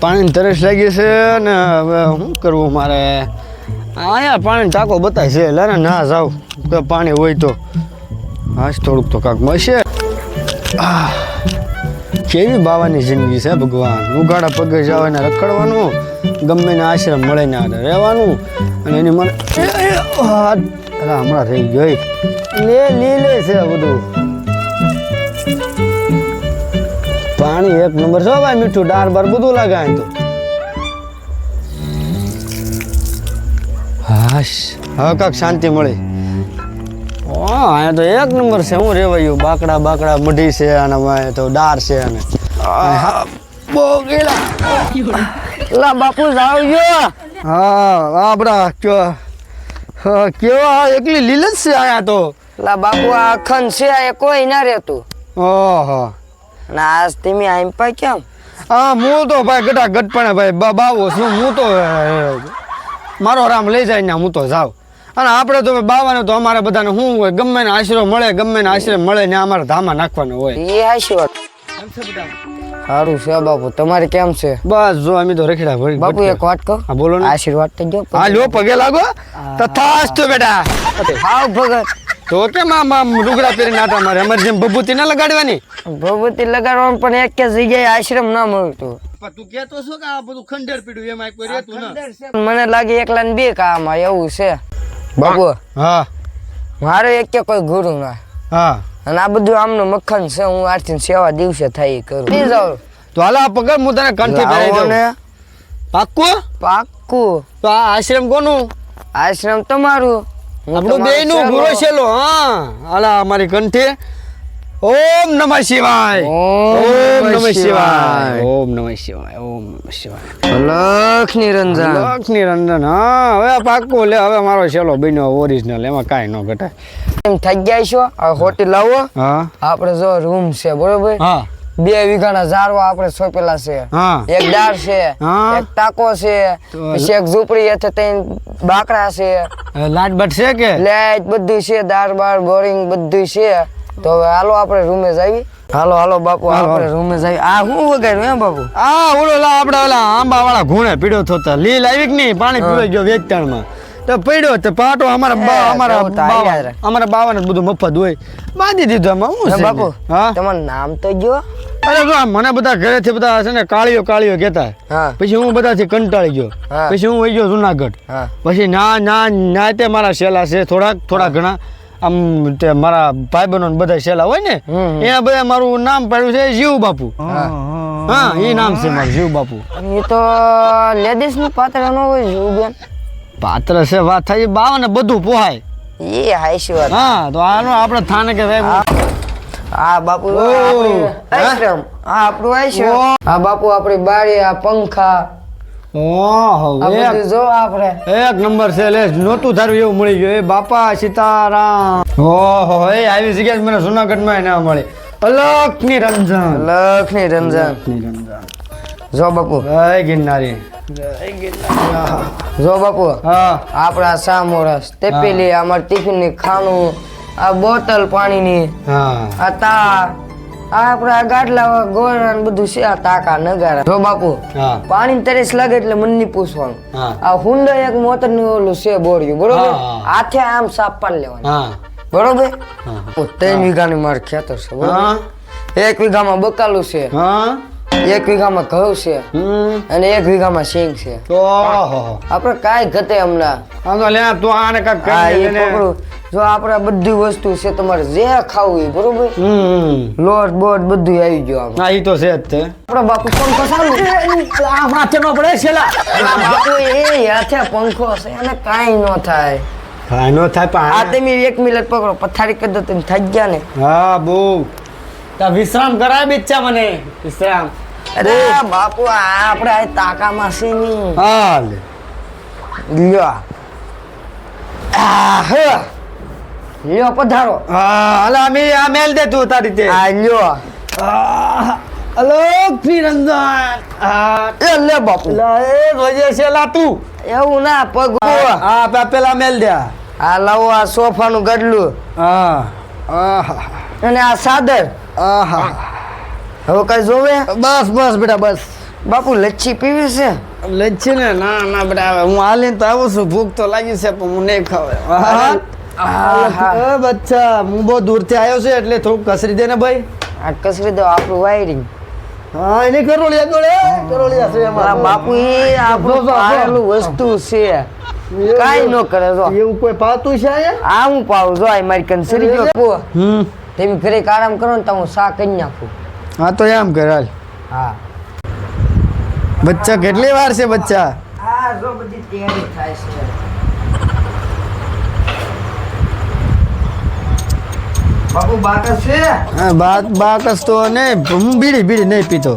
પાણીની તરસ લાગી છે ને હવે શું કરવું મારે? અહીંયા પાણી ટાંકો બતાય છે. લે ને જાવ. તો પાણી હોય તો. હાશ થોડુંક તો કાંક મળશે. કેવી બાવાની જિંદગી છે ભગવાન. ઉઘાડા પગે જાવ એને રખડવાનું, ગમે ને આશ્રમ મળે ને આને રહેવાનું. અને એની મને હમણાં રહી ગઈ. લે લે છે બધું. પાણી એક નંબર છે ભાઈ મીઠું ડાર બાર બધું લગાય તો. હાશ. હવે કાંક શાંતિ મળી. ઓ અહીંયા તો એક નંબર છે હું રેવાયું બાકડા બાકડા મઢી છે અને તો ડાર છે અને બહુ ગેલા. લા બાપુ જાવ ગયો. હા આપડા કયો. હા, કેવા એકલી લીલ જ છે આયા તો? લા બાપુ આ અખંડ છે આ કોઈ ના રહેતું. ઓહો. અને આ તમે આમ પા કેમ હા હું તો ભાઈ ગટા ગટપણે ભાઈ બા- બાવો છું હું તો મારો રામ લઈ જાય ને હું તો જાઉં. અને આપણે તો બાવાને તો અમારે બધાને શું હોય ગમે ને આશરો મળે ગમે ને આશરે મળે ને અમારે ધામા નાખવાનો હોય. એ હાશી વાત. સારું છે બાપુ તમારે કેમ છે? બસ જો અમે તો રખડા ભરી બાપુ એક વાત કહો? હા બોલો ને. આશીર્વાદ તો જો હા લો પગે લાગો. તથાસ્તુ બેટા. હાવ ભગત. તો કેમ આમ આમ લુગડા પહેરીને આટા મારે અમારે જેમ ભભૂતિ ના લગાડવાની? ભભૂતિ લગાડવાનું પણ એક કે જગ્યાએ આશ્રમ ના મળતું. તું કેતો છો કે આ બધું ખંડેર પીડ્યું એમાં કોઈ રહેતું મને લાગે એકલા ને બે કામ આ એવું છે. બાબુ હા. મારે એક કે કોઈ ગુરુ ના. હા. અને આ બધું આમનું મક્ખન છે હું આરતી સેવા દિવસે થાય કરું. જાઉં તો હાલ આ પગાર હું તને કંઠી પહેરાઈ દઉં. પાક્કું? પાક્કું. તો આ આશ્રમ કોનું? આશ્રમ તમારું. આપણું બેનું બે નું. ગુરુ છેલો હા. હાલા અમારી કંઠી. ઓમ નમઃ શિવાય. ઓમ નમઃ શિવાય. ઓમ નમઃ શિવાય ઓમ નમઃ શિવાય. લખ નિરંજન લખ નિરંજન હા. હવે આ પાક્કું લે હવે મારો છેલો બન્યો ઓરિજિનલ એમાં કાંઈ ન ઘટાય. એમ થઈ ગયા છો? આ હોટેલ લાવો હા. આપણે જો રૂમ છે બરોબર? હા. બે વીઘાના ઝાડવા આપણે સોંપેલા છે. હા. એક ડાળ છે એક ટાકો છે પછી એક ઝૂંપડી હેઠે ત્રણ બાકડા છે. લાટ બટ છે કે? લાઇટ બધું છે દાર બાર બોરિંગ બધું છે. તો હવે હાલો આપણે રૂમે જાવી. હાલો હાલો બાપુ આપણે રૂમે જાવી. આ શું વગાડ્યું એમ બાપુ? આ ઓલો આપડે ઓલા આંબા વાળા ઘૂણે પીડ્યો થતા. લીલ આવી કે નહીં? પાણી પીવાઈ ગયો વેચતાણમાં તો પડ્યો તો પાટો અમારા બા- અમારા બાવા અમારા બાવાને બધું મફત હોય. બાંધી દીધું આમાં હું છે? બાપુ હા? તમારું નામ તો જો અરે જો મને બધા ઘરેથી બધા છે ને કાળીઓ કાળીઓ કહેતા. પછી હું બધાથી કંટાળી ગયો. પછી હું વહી ગયો જુનાગઢ. પછી ના ના ના તે મારા શેલા છે થોડાક થોડા ઘણા. આમ તે મારા ભાઈ બહેનો બધા શેલા હોય ને. એના બધા મારું નામ પાડ્યું છે જીવ બાપુ. હા. એ નામ છે મારું જીવ બાપુ. એ તો લેડીઝનું પાત્ર ન હોય જોવું બેન. પાત્ર છે વાત થઈ બાવ ને બધું પોહાય. એ હાઈસી વાત. હા તો આનો આપણે થાને કે ભાઈ આ બાપુ. આશ્રમ આ આપણું આશ્રમ. આ બાપુ આપણી બારી આ પંખા. જો આપણે. એક નંબર છે લે નહોતું ધારું એવું મળી ગયું. એ બાપા સીતારામ. ઓહો એ આવી જગ્યાએ મને જુનાગઢમાં ના મળે. અલગની રંજન લખની રંજન નિરંજન જો બાપુ. ગિરનારી. જો બાપુ આપણા સામોરસ તે પેલી અમાર ટિફિનની ખાણું આ બોટલ પાણી ની આ તા આપણા ગાડલા ગોળા બધું છે આ તાકા નગારા. જો બાપુ પાણી તરસ લાગે એટલે મનની પૂછવાનું આ હુંડો એક મોટરનું ઓલું છે બોર્યું બરોબર? હાથે આમ સાફ પાડી લેવાનું. બરોબર? હા. વીઘા ત્રણ વીઘાની માર ખેતર છે બરોબર? એક વીઘામાં બકાલું છે. હા. એક વીઘામાં ઘઉં છે અને એક વીઘામાં સિંગ છે. આપણે કાંઈ ઘટે હમણાં. તો લે તું આને કાક કરી દે જો આપણે બધી વસ્તુ છે તમારે જે ખાવું એ બરોબર? લોટ બોટ બધું આવી ગયું હા ઈ તો છે જ તે. આપણા બાપુ પંખો સારું આ માથે નો પડે છેલા આપણા બાપુ એ હાથે પંખો છે એને કાંઈ ન થાય. હા નો થાય આ પણ તમે એક મિનિટ પકડો પથારી કરી દો તમે થઈ ગયા ને? હા બહુ. તા વિશ્રામ કરાય બીચ્છા મને. વિશ્રામ. અરે. બાપુ આ આપણે આ તાકામાં માસી ની હા લે લ્યો. આ હે. લ્યો પધારો. હા અલા અમે આ મેલ દે તું તારી તે. આ લ્યો. અલોક નિરંજન એ લે બાપુ. લા એ રોજે છેલા તું. એવું ના પગ હા પેલા મેલ દે. આ લાવો આ સોફાનું ગડલું. હા. આહા અને આ સાદર. આહા. હવે કઈ જોવે? બસ બસ બેટા બસ. બાપુ લચ્છી પીવી છે? લચ્છી ને? ના ના બેટા હવે હું હાલીને તો આવું છું. ભૂખ તો લાગી છે પણ હું નહીં ખાવે. બચ્ચા હું બહુ દૂરથી આવ્યો છું એટલે થોડુંક કસરી દે ને ભાઈ. આ કસરી દો આપણું વાયરિંગ હા એને કરોળિયા ગોળે કરોળિયા છે મારા બાપુ એ આપણું પાળેલું. વસ્તુ છે. કાઈ ન કરે જો. એવું કોઈ પાતું છે આ હું પાવું જો આ મારી કંસરી જો હમ. તમે ઘરે આરામ કરો ને તો હું શાક કરી નાખું. હા તો એમ કર હાલ. હા. બચ્ચા કેટલી વાર છે બચ્ચા? આ જો બધી તૈયારી થાય છે. બાપુ બાકસ છે? હા બાત બાકસ તો નહીં હું બીડી બીડી નહીં પીતો.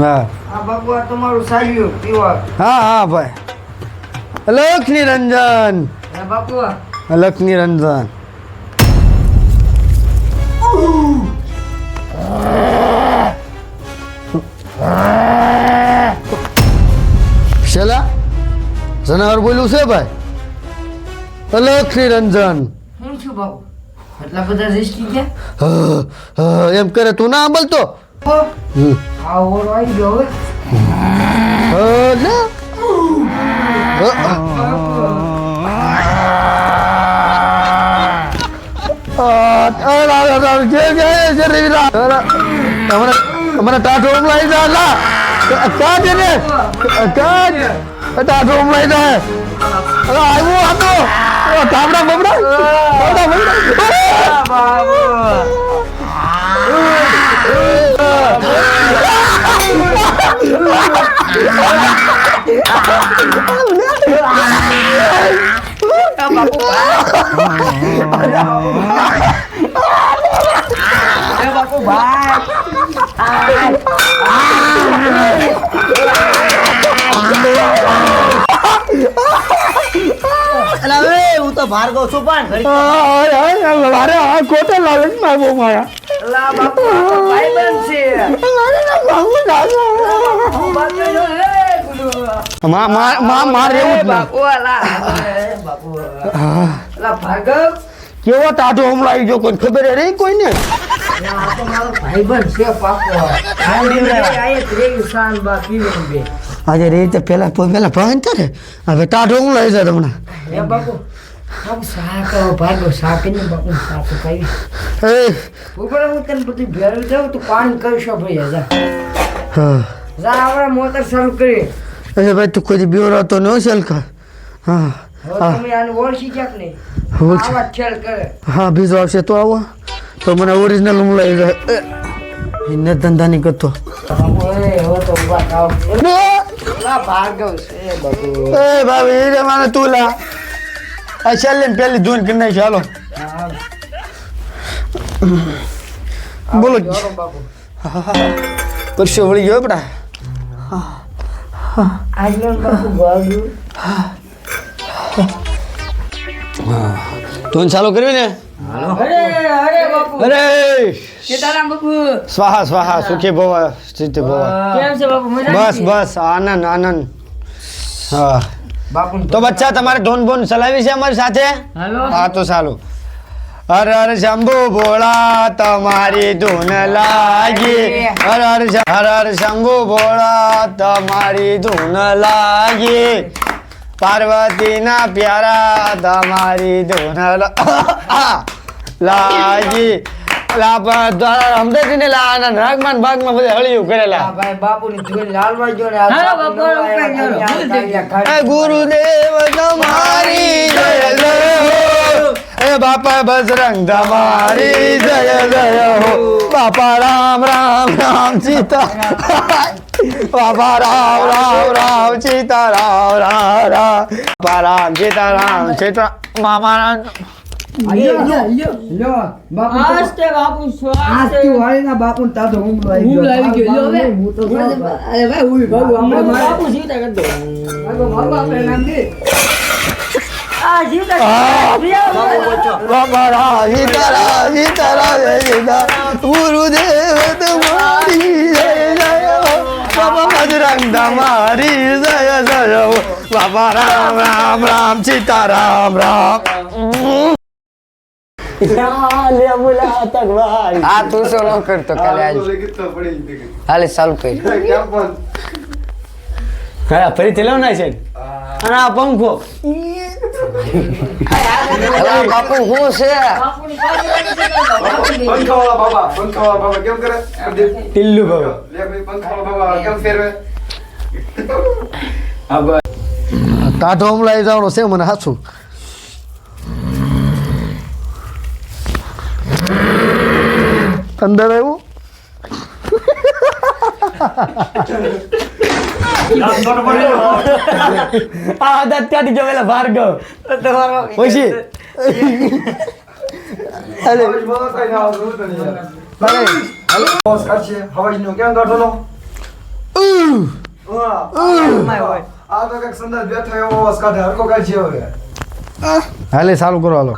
હા આ બાપુ આ તમારું સાલ્યું પીવા. હા હા ભાઈ. લક્ષ્મી રંજન. બાપુ લખ નિરંજન જનાવર બોલ્યું છે ભાઈ? અલખ રંજન હું છું એટલા બધા રિસ્કી એમ કરે તું ના બોલતો. આ ઓરો આવી ગયો હવે. હા, લે. હા, આ, આ, લા, લા, લા, જે, જે, જે, રે, લા. લા, હમણાં હમણાં ટાઢો ઉમલાઈ જા લા. કા છે ને કા છે? ટાઢો ઉમલાઈ જાય અરે આવ્યું આ તો ધાબડા બબડા ધાબડા બબડા બાપુ ભાઈ હું તો ભાર્ગવ છું પણ આ, આ, આ, મારે આ ખોટો લાગે છે મારા બહુ મારા. લા બાપુ ભાઈ બન છે. મા મા મા માર એવું બાપુ અલા બાપુ અલા. ભાર્ગવ? કેવો ટાઢો હમણાં આવી ગયો કોઈ ખબર રે કોઈને? આ તો મારો ભાઈબંધ છે પાકો. શાન બે. આજે રે તે પેલા પેલા ને હવે ટાઢો હું લઈ જાય તમને ભાઈ તું કોઈ બીવરાતો ન સલકા હા. હા. બીજો આવશે તો આવો. તો મને ઓરિજિનલ હું લઈ જાય એને ધંધા નહીં કરતો એ એ રે મને તું લા. આ છેલ્લે પેલી ધૂન કરી નાખી હાલો. બોલો. પરસો વળી ગયો ભાગ્યું ધૂન ચાલુ કર્યું ને? સ્વાહા સ્વાહા સુખી ભવ સ્થિતિ બસ બસ આનંદ આનંદ. હા. તો બચ્ચા તમારે ધોન બોન ચલાવી છે અમારી સાથે? હા તો સારું હર હર શંભુ ભોળા તમારી ધૂન લાગી. હર હર હર હર શંભુ ભોળા તમારી ધૂન લાગી. પાર્વતીના પ્યારા તમારી ધૂન લાજી લાગી લા દ્વારા અમદાજીને લા આના નાગમાન ભાગમાં બધે હળિયું કરેલા. ભાઈ બાપુની લાલવા જો ને ગુરુદેવ તમારી જય જય હો એ બાપા બજરંગ ધમારી જય જય હો. બાપા રામ રામ રામ સીતા બાપા રામ રામ રામ સીતા રામ રામ રામ. બાપા રામ સીતા રામ સીતા મામા રામ. બાપુ તાતો ગયો, હું તો અરે ભાઈ જીવતા નામ દે. ગુરુદેવ તમારી જય જય હો. બાપા બજરંગ તમારી જય જય હો. રામ રામ રામ સીતા રામ. રામ આ તું શું ન કરતો કાલે આજ? હાલે ચાલુ કરી. હા ફરીથી લો ના છે અને આ પંખો? અલા બાપુ શું છે? પંખાવાળા બાબા પંખાવાળા બાબા કેમ કરે? ટિલ્લુ બાબા. લે ભાઈ પંખાવાળા બાબા કેમ ફેરવે? ટાઢો હમણાં જવાનો છે મને હાચું. અંદર આવ્યું? આ આદત ત્યાંથી જવેલા ભાર્ગવ પછી અરે હવાજ બોલો તો અહીંયા આવું જોવું તો નહીં યાર. અરે બોસ કાઢશે હવાજનું કેમ કાઢો આ તો કંઈક સંદર્ભ બેઠો એવો અવાજ કાઢે હરકો હાલે, ચાલુ કરો હાલો